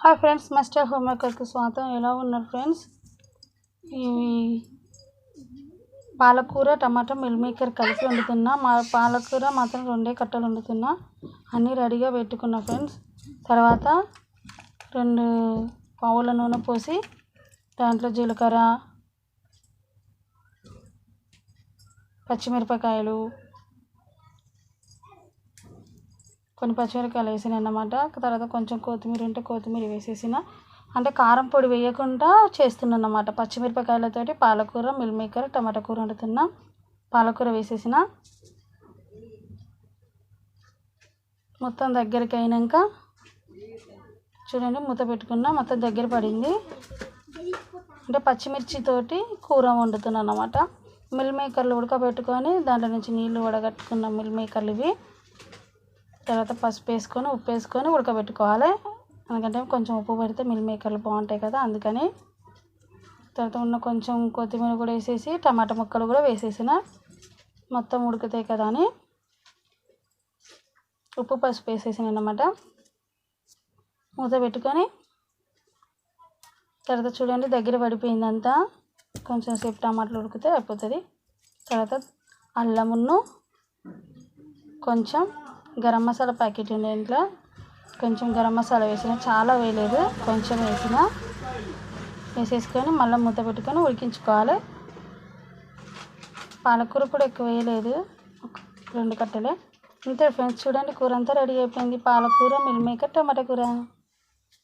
Hi friends master home మేకర్కి స్వాగతం. ఎలా ఉన్నారు ఫ్రెండ్స్ ఇవి పాలకూర టమాటా మిల్ మేకర్ కలిపి వండుతున్నా. మా పాలకూర మాత్రం రెండే కట్టలు వండుతున్నా. అన్నీ రెడీగా పెట్టుకున్నా ఫ్రెండ్స్ తర్వాత రెండు పావుల నూనె పోసి దాంట్లో జీలకర్ర పచ్చిమిరపకాయలు కొన్ని పచ్చిమిరపకాయలు వేసాను అన్నమాట. తర్వాత కొంచెం కొత్తిమీర ఉంటే కొత్తిమీర వేసేసిన. అంటే కారం పొడి వేయకుండా చేస్తున్నాను అన్నమాట. పచ్చిమిరపకాయలతోటి పాలకూర మిల్ మేకర్ టమాటా కూర వండుతున్నా పాలకూర వేసేసిన. మొత్తం దగ్గరికి అయినాక చూడండి మూత పెట్టుకున్నా మొత్తం దగ్గర పడింది. అంటే పచ్చిమిర్చితోటి కూర వండుతున్నాను అన్నమాట. మిల్ మేకర్లు ఉడకబెట్టుకొని దాంట్లో నుంచి నీళ్ళు వడగట్టుకున్న మిల్ మేకర్లు ఇవి. తర్వాత పసుపు వేసుకొని ఉప్పు వేసుకొని ఉడకబెట్టుకోవాలి. ఎందుకంటే కొంచెం ఉప్పు పెడితే మిల్ మేకర్లు బాగుంటాయి కదా అందుకని. తర్వాత ఉన్న కొంచెం కొత్తిమీర కూడా వేసేసి టమాటా ముక్కలు కూడా వేసేసిన. మొత్తం ఉడుకుతాయి కదా అని. ఉప్పు పసుపు వేసేసిన అన్నమాట. మూత పెట్టుకొని. తర్వాత చూడండి దగ్గర పడిపోయిందంతా. కొంచెం సేపు టమాటాలు ఉడికితే అయిపోతుంది. తర్వాత అల్లమును కొంచెం గరం మసాలా ప్యాకెట్ ఉండే ఇంట్లో. కొంచెం గరం మసాలా వేసిన చాలా వేయలేదు కొంచెం వేసిన. వేసేసుకొని మళ్ళీ మూత పెట్టుకొని ఉడికించుకోవాలి. పాలకూర కూడా ఎక్కువ వేయలేదు రెండు కట్టలే. ఇంతే ఫ్రెండ్స్ చూడండి కూర అంతా రెడీ అయిపోయింది. పాలకూర మిల్మేకర్ టమాటా కూర.